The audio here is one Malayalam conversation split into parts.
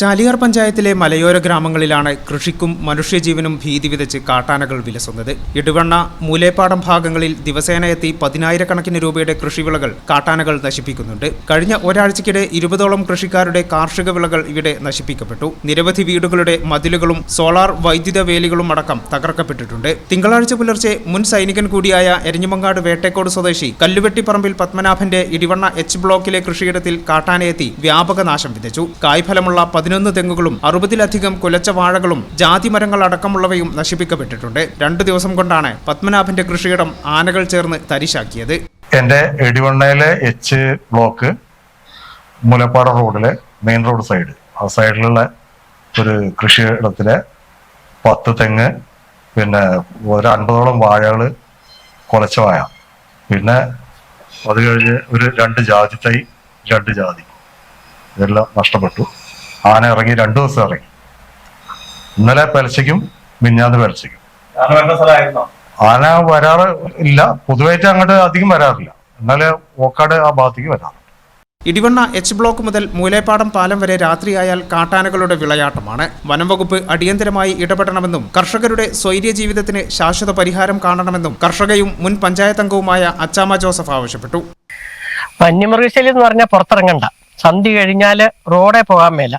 ചാലിയാർ പഞ്ചായത്തിലെ മലയോര ഗ്രാമങ്ങളിലാണ് കൃഷിക്കും മനുഷ്യജീവനും ഭീതി വിതച്ച് കാട്ടാനകൾ വിലസുന്നത്. ഇടുവണ്ണ മൂലേപ്പാടം ഭാഗങ്ങളിൽ ദിവസേന എത്തി പതിനായിരക്കണക്കിന് രൂപയുടെ കൃഷിവിളകൾ കാട്ടാനകൾ നശിപ്പിക്കുന്നുണ്ട്. കഴിഞ്ഞ ഒരാഴ്ചക്കിടെ ഇരുപതോളം കൃഷിക്കാരുടെ കാർഷിക വിളകൾ ഇവിടെ നശിപ്പിക്കപ്പെട്ടു. നിരവധി വീടുകളുടെ മതിലുകളും സോളാർ വൈദ്യുത വേലികളും അടക്കം തകർക്കപ്പെട്ടിട്ടുണ്ട്. തിങ്കളാഴ്ച പുലർച്ചെ മുൻ സൈനികൻ കൂടിയായ എരഞ്ഞിമങ്ങാട് വേട്ടേക്കോട് സ്വദേശി കല്ലുവെട്ടിപ്പറമ്പിൽ പത്മനാഭന്റെ ഇടിവണ്ണ എച്ച് ബ്ലോക്കിലെ കൃഷിയിടത്തിൽ കാട്ടാനയെത്തി വ്യാപക നാശം വിതച്ചു. കായ്ഫലമുള്ള പതിനൊന്ന് തെങ്ങുകളും അറുപതിലധികം കുലച്ച വാഴകളും ജാതിമരങ്ങൾ അടക്കമുള്ളവയും നശിപ്പിക്കപ്പെട്ടിട്ടുണ്ട്. രണ്ടു ദിവസം കൊണ്ടാണ് പത്മനാഭന്റെ കൃഷിയിടം ആനകൾ ചേർന്ന് തരിശാക്കിയത്. എന്റെ എടിവണ്ണയിലെ എച്ച് ബ്ലോക്ക് മുലപ്പാറ റോഡിലെ മെയിൻ റോഡ് സൈഡ് ആ സൈഡിലുള്ള ഒരു കൃഷിയിടത്തിലെ പത്ത് തെങ്ങ് പിന്നെ ഒരു അൻപതോളം വാഴകൾ കുലച്ച വാഴ. പിന്നെ അത് കഴിഞ്ഞ് ഒരു രണ്ട് ജാതി തൈ രണ്ട് ജാതി. ഇതെല്ലാം നഷ്ടപ്പെട്ടു. ആന ഇറങ്ങി രണ്ടു ദിവസം ഇറങ്ങി. ഇന്നലെ പലശയ്ക്കും മിഞ്ഞാന്ന് പലശയ്ക്കും ആന വരാറ് ഇല്ല. പൊതുവായിട്ട് അങ്ങോട്ട് അധികം വരാറില്ല. എന്നാലേ ഓക്കാട് ആ ഭാഗത്തേക്ക് വരാറ് ഇടിവണ്ണ എച്ച് ബ്ലോക്ക് മുതൽ മൂലേപ്പാടം പാലം വരെ രാത്രിയായാൽ കാട്ടാനകളുടെ വിളയാട്ടമാണ്. വനംവകുപ്പ് അടിയന്തരമായി ഇടപെടണമെന്നും കർഷകരുടെ സ്വൈര്യ ജീവിതത്തിന് ശാശ്വത പരിഹാരം കാണണമെന്നും കർഷകയും മുൻ പഞ്ചായത്ത് അംഗവുമായ അച്ചാമ ജോസഫ് ആവശ്യപ്പെട്ടു. വന്യമൃഗശല്യം എന്ന് പറഞ്ഞാൽ പുറത്തിറങ്ങണ്ട. സന്ധി കഴിഞ്ഞാൽ റോഡേ പോകാൻ മേല.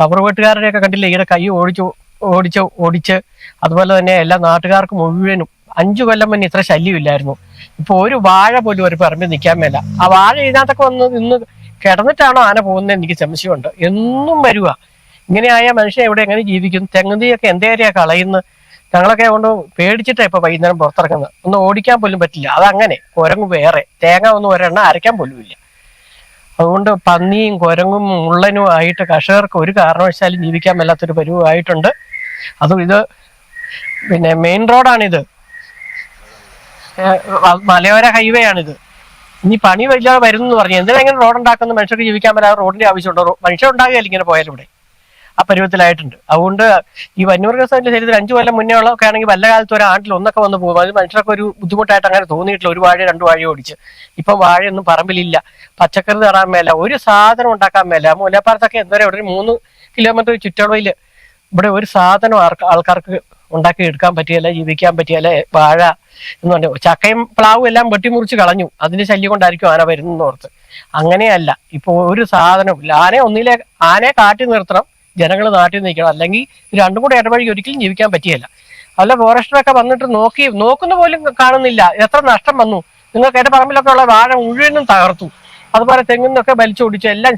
റബ്ബർ വെട്ടുകാരുടെയൊക്കെ കണ്ടില്ലേ? ഇങ്ങനെ കൈ ഓടിച്ചു ഓടിച്ച് ഓടിച്ച് അതുപോലെ തന്നെ എല്ലാ നാട്ടുകാർക്ക് മുഴുവനും അഞ്ചു കൊല്ലം മുന്നേ ഇത്ര ശല്യമില്ലായിരുന്നു. ഇപ്പൊ ഒരു വാഴ പോലും ഒരു പറമ്പിൽ നിൽക്കാൻ മേല. ആ വാഴ ഇതിനകത്തൊക്കെ വന്ന് നിന്ന് കിടന്നിട്ടാണോ ആന പോകുന്നത് എനിക്ക് സംശയമുണ്ട്. എന്നും വരുക ഇങ്ങനെയായ മനുഷ്യൻ എവിടെ എങ്ങനെ ജീവിക്കും? തെങ്ങുതിയൊക്കെ എന്തേരെയാ കളയുന്നത്? ഞങ്ങളൊക്കെ കൊണ്ട് പേടിച്ചിട്ടാ ഇപ്പൊ വൈകുന്നേരം പുറത്തിറങ്ങുന്നത്. ഒന്ന് ഓടിക്കാൻ പോലും പറ്റില്ല. അതങ്ങനെ. കുരങ്ങ് വേറെ. തേങ്ങ ഒന്നും ഒരെണ്ണം അരയ്ക്കാൻ പോലും ഇല്ല അതുകൊണ്ട് പന്നിയും കുരങ്ങും മുള്ളനും ആയിട്ട് കർഷകർക്ക് ഒരു കാരണവശാലും ജീവിക്കാൻ മേലാത്തൊരു പരിവായിട്ടുണ്ട്. അതും ഇത് പിന്നെ മെയിൻ റോഡാണിത് മലയോര ഹൈവേ ആണിത്. ഇനി പണി വല്ലാതെ വരുന്നു പറഞ്ഞു. എന്തിനാ ഇങ്ങനെ റോഡ് ഉണ്ടാക്കുന്ന. മനുഷ്യർക്ക് ജീവിക്കാൻ പറ്റാതെ റോഡിന്റെ ആവശ്യമുണ്ടോ? മനുഷ്യർ ഉണ്ടാകുകയല്ല ഇങ്ങനെ പോയാലും ഇവിടെ. ആ പരുവത്തിലായിട്ടുണ്ട്. അതുകൊണ്ട് ഈ വന്യമൃഗത്തിന്റെ ശരീരത്തിൽ അഞ്ചു കൊല്ലം മുന്നേ ഉള്ളതൊക്കെ ആണെങ്കിൽ വല്ല കാലത്ത് ഒരു ആണ്ടിൽ ഒന്നൊക്കെ വന്ന് പോകും. അത് മനുഷ്യർക്ക് ഒരു ബുദ്ധിമുട്ടായിട്ട് അങ്ങനെ തോന്നിയിട്ടില്ല. ഒരു വാഴ രണ്ട് വാഴ ഓടിച്ച്. ഇപ്പൊ വാഴയൊന്നും പറമ്പിലില്ല. പച്ചക്കറി നടാൻ മേല. ഒരു സാധനം ഉണ്ടാക്കാൻ മേല. മൂലപ്പാറത്തൊക്കെ എന്താ പറയുക ഇവിടെ ഒരു മൂന്ന് കിലോമീറ്റർ ചുറ്റളവിൽ ഇവിടെ ഒരു സാധനം ആൾക്കാർക്ക് ഉണ്ടാക്കി എടുക്കാൻ പറ്റിയല്ല ജീവിക്കാൻ പറ്റിയല്ല വാഴ എന്ന് പറഞ്ഞു. ചക്കയും പ്ലാവും എല്ലാം വെട്ടിമുറിച്ച് കളഞ്ഞു. അതിന്റെ ശല്യം കൊണ്ടായിരിക്കും ആന വരുന്നെന്ന് ഓർത്ത്. അങ്ങനെയല്ല. ഇപ്പൊ ഒരു സാധനം ഇല്ല ആനയെ ഒന്നിലെ ആനയെ കാട്ടി നിർത്തണം. ജനങ്ങൾ നാട്ടിൽ നിൽക്കണം. അല്ലെങ്കിൽ രണ്ടും കൂടെ ഇടപഴകി ഒരിക്കലും ജീവിക്കാൻ പറ്റിയല്ല അല്ല ഫോറസ്റ്ററൊക്കെ വന്നിട്ട് നോക്കി നോക്കുന്ന പോലും കാണുന്നില്ല. എത്ര നഷ്ടം വന്നു. നിങ്ങൾക്ക് എന്റെ പറമ്പിലൊക്കെ ഉള്ള വാഴ മുഴുവനും തകർത്തു. അതുപോലെ തെങ്ങിന്നൊക്കെ വലിച്ചൊടിച്ചു എല്ലാം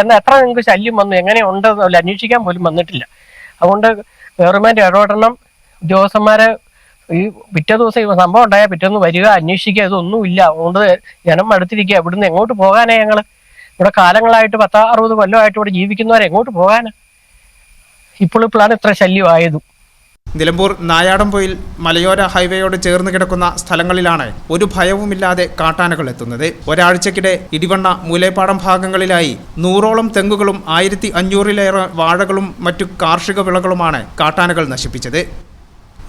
എന്നാൽ എത്ര നിങ്ങൾക്ക് ശല്യം വന്നു? എങ്ങനെയുണ്ട് അന്വേഷിക്കാൻ പോലും വന്നിട്ടില്ല. അതുകൊണ്ട് ഗവൺമെന്റ് ഇടപെടണം. ഉദ്യോഗസ്ഥന്മാരെ ഈ പിറ്റേ ദിവസം ഈ സംഭവം ഉണ്ടായാൽ പിറ്റേന്ന് വരിക അന്വേഷിക്കുക ഇതൊന്നുമില്ല. അതുകൊണ്ട് ജനം അടുത്തിരിക്കുക ഇവിടുന്ന് എങ്ങോട്ട് പോകാനാ ഞങ്ങൾ? ഇവിടെ കാലങ്ങളായിട്ട് പത്താ അറുപത് കൊല്ലമായിട്ട് ഇവിടെ ജീവിക്കുന്നവരെ എങ്ങോട്ട് പോകാനാ? ഇപ്പോൾ ഇപ്പോഴാണ് ഇത്ര ശല്യമായതും. നിലമ്പൂർ നായാടംപൊയിൽ മലയോര ഹൈവേയോട് ചേർന്ന് കിടക്കുന്ന സ്ഥലങ്ങളിലാണ് ഒരു ഭയവുമില്ലാതെ കാട്ടാനകൾ എത്തുന്നത്. ഒരാഴ്ചക്കിടെ ഇടിവണ്ണ മൂലേപ്പാടം ഭാഗങ്ങളിലായി നൂറോളം തെങ്ങുകളും ആയിരത്തി അഞ്ഞൂറിലേറെ വാഴകളും മറ്റു കാർഷിക വിളകളുമാണ് കാട്ടാനകൾ നശിപ്പിച്ചത്.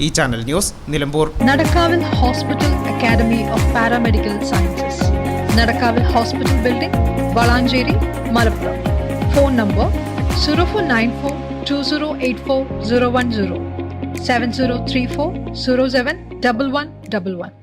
ഈ channel news Nilambur. Nadakkavil hospital academy of paramedical sciences. Nadakkavil hospital building Valanchery Malappuram. Phone number zero four nine four 2084 010